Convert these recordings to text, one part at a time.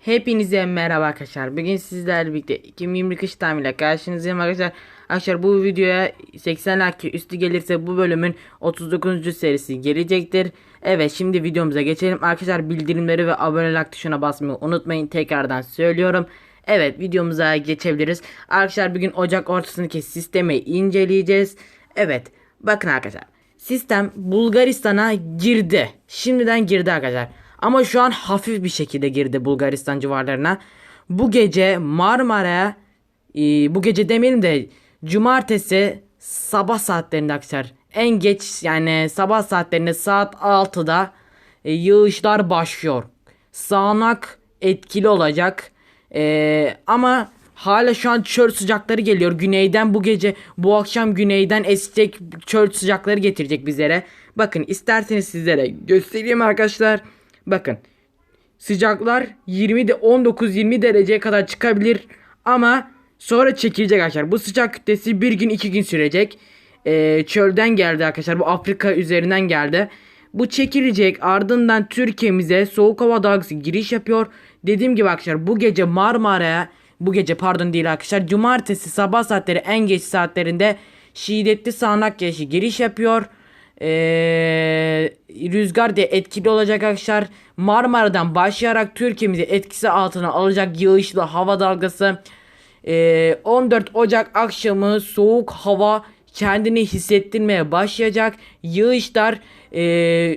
Hepinize merhaba arkadaşlar. Bugün sizlerle birlikte 2020 kış tahminiyle karşınızdayım arkadaşlar. Arkadaşlar bu videoya 80 like üstü gelirse bu bölümün 39. serisi gelecektir. Evet şimdi videomuza geçelim. Arkadaşlar bildirimleri ve abone like tuşuna basmayı unutmayın. Tekrardan söylüyorum. Evet videomuza geçebiliriz. Arkadaşlar bugün Ocak ortasındaki sistemi inceleyeceğiz. Evet bakın arkadaşlar. Sistem Bulgaristan'a girdi. Şimdiden girdi arkadaşlar. Ama şu an hafif bir şekilde girdi Bulgaristan civarlarına. Bu gece Marmara'ya e, bu gece demeyelim de cumartesi sabah saatlerinde arkadaşlar. En geç yani sabah saatlerinde saat 6'da e, yağışlar başlıyor. Sağanak etkili olacak. E, ama hala şu an çöl sıcakları geliyor. Güneyden bu gece bu akşam güneyden esecek çöl sıcakları getirecek bizlere. Bakın isterseniz sizlere göstereyim arkadaşlar. Bakın sıcaklar 20 de 19-20 dereceye kadar çıkabilir ama sonra çekilecek arkadaşlar. Bu sıcak kütlesi bir gün iki gün sürecek. Ee, çölden geldi arkadaşlar. Bu Afrika üzerinden geldi. Bu çekilecek ardından Türkiye'mize soğuk hava dalgası giriş yapıyor. Dediğim gibi arkadaşlar bu gece Marmara'ya bu gece pardon değil arkadaşlar cumartesi sabah saatleri en geç saatlerinde şiddetli sağanak yağışı giriş yapıyor. Ee, rüzgar da etkili olacak arkadaşlar. Marmara'dan başlayarak Türkiye'mizi etkisi altına alacak yağışlı hava dalgası. Ee, 14 Ocak akşamı soğuk hava kendini hissettirmeye başlayacak. Yağışlar e,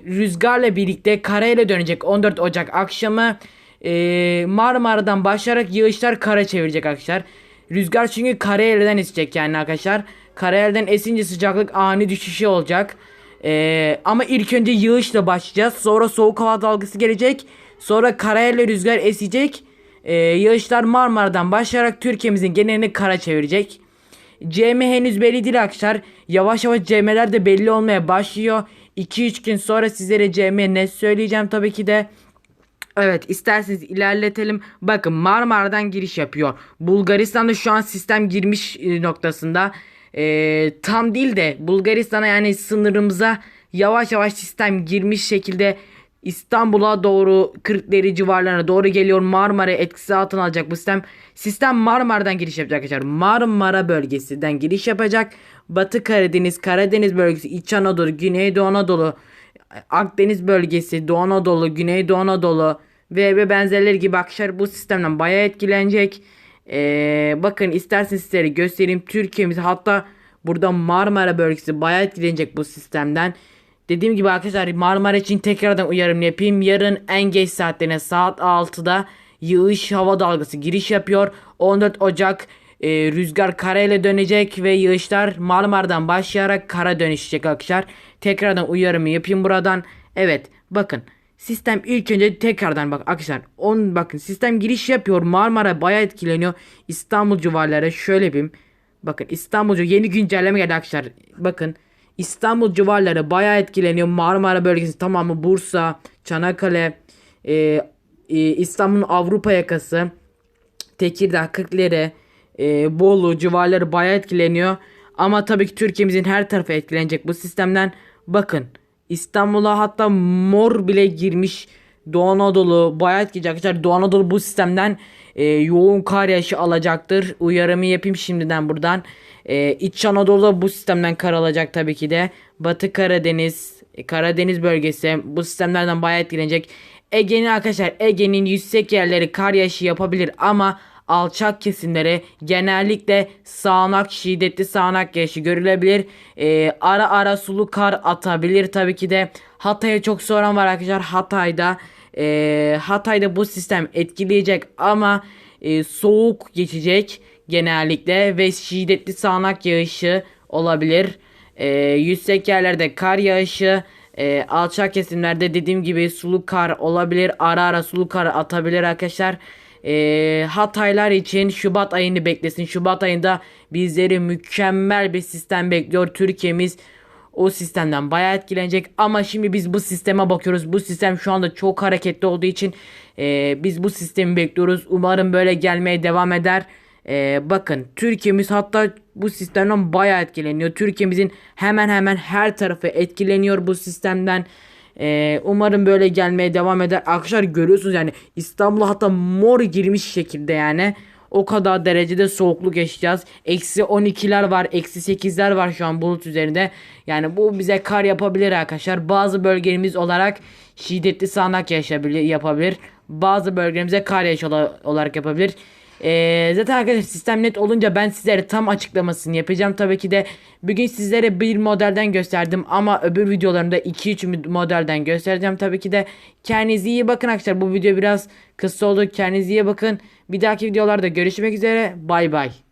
rüzgarla birlikte karayla dönecek 14 Ocak akşamı. E, Marmara'dan başlayarak yağışlar kara çevirecek arkadaşlar. Rüzgar çünkü karayelden esecek yani arkadaşlar. Karayelden esince sıcaklık ani düşüşü olacak. Ee, ama ilk önce yağışla başlayacağız. Sonra soğuk hava dalgası gelecek. Sonra karayelle rüzgar esecek. Ee, yağışlar Marmara'dan başlayarak Türkiye'mizin genelini kara çevirecek. CM henüz belli değil arkadaşlar. Yavaş yavaş CM'ler de belli olmaya başlıyor. 2-3 gün sonra sizlere CM ne söyleyeceğim tabii ki de. Evet isterseniz ilerletelim. Bakın Marmara'dan giriş yapıyor. Bulgaristan'da şu an sistem girmiş e, noktasında. Ee, tam değil de Bulgaristan'a yani sınırımıza yavaş yavaş sistem girmiş şekilde İstanbul'a doğru Kırklareli civarlarına doğru geliyor. Marmara etkisi altına alacak bu sistem. Sistem Marmara'dan giriş yapacak arkadaşlar. Marmara bölgesinden giriş yapacak. Batı Karadeniz, Karadeniz bölgesi, İç Anadolu, Güneydoğu Anadolu, Akdeniz bölgesi, Doğu Anadolu, Güneydoğu Anadolu ve, ve benzerleri gibi arkadaşlar bu sistemden bayağı etkilenecek. Ee, bakın isterseniz sizlere göstereyim. Türkiye'miz hatta burada Marmara bölgesi bayağı etkilenecek bu sistemden. Dediğim gibi arkadaşlar Marmara için tekrardan uyarım yapayım. Yarın en geç saatlerine saat 6'da yağış hava dalgası giriş yapıyor. 14 Ocak e, rüzgar kara ile dönecek ve yağışlar Marmara'dan başlayarak kara dönüşecek arkadaşlar. Tekrardan uyarımı yapayım buradan. Evet bakın sistem ilk önce tekrardan bak arkadaşlar on bakın sistem giriş yapıyor Marmara bayağı etkileniyor İstanbul civarları şöyle bir bakın İstanbul civarı- yeni güncelleme geldi arkadaşlar bakın İstanbul civarları bayağı etkileniyor Marmara bölgesi tamamı Bursa Çanakkale e, e, İstanbul'un Avrupa yakası Tekirdağ, Kırklareli, e, Bolu civarları bayağı etkileniyor. Ama tabii ki Türkiye'mizin her tarafı etkilenecek bu sistemden. Bakın İstanbul'a hatta mor bile girmiş. Doğu Anadolu bayağı etkileyecek arkadaşlar. Doğu Anadolu bu sistemden e, yoğun kar yağışı alacaktır. Uyarımı yapayım şimdiden buradan. E, İç Anadolu bu sistemden kar alacak tabii ki de. Batı Karadeniz, e, Karadeniz bölgesi bu sistemlerden bayağı etkilenecek. Ege'nin arkadaşlar Ege'nin yüksek yerleri kar yağışı yapabilir ama alçak kesimleri genellikle sağanak şiddetli sağanak yağışı görülebilir. Ee, ara ara sulu kar atabilir tabii ki de. Hatay'a çok soran var arkadaşlar. Hatay'da e, Hatay'da bu sistem etkileyecek ama e, soğuk geçecek genellikle ve şiddetli sağanak yağışı olabilir. E, yüksek yerlerde kar yağışı e, alçak kesimlerde dediğim gibi sulu kar olabilir. Ara ara sulu kar atabilir arkadaşlar. E, Hataylar için Şubat ayını beklesin. Şubat ayında bizleri mükemmel bir sistem bekliyor. Türkiye'miz o sistemden bayağı etkilenecek. Ama şimdi biz bu sisteme bakıyoruz. Bu sistem şu anda çok hareketli olduğu için e, biz bu sistemi bekliyoruz. Umarım böyle gelmeye devam eder. Ee, bakın Türkiye'miz hatta bu sistemden bayağı etkileniyor. Türkiye'mizin hemen hemen her tarafı etkileniyor bu sistemden. Ee, umarım böyle gelmeye devam eder. Arkadaşlar görüyorsunuz yani İstanbul'a hatta mor girmiş şekilde yani. O kadar derecede soğukluk yaşayacağız. Eksi 12'ler var. Eksi 8'ler var şu an bulut üzerinde. Yani bu bize kar yapabilir arkadaşlar. Bazı bölgelerimiz olarak şiddetli sağanak yaşayabilir, yapabilir. Bazı bölgelerimize kar yağışı ola- olarak yapabilir. Ee, zaten arkadaşlar sistem net olunca ben sizlere tam açıklamasını yapacağım. Tabii ki de bugün sizlere bir modelden gösterdim ama öbür videolarımda 2-3 modelden göstereceğim. Tabii ki de kendinize iyi bakın arkadaşlar. Bu video biraz kısa oldu. Kendinize iyi bakın. Bir dahaki videolarda görüşmek üzere. Bay bay.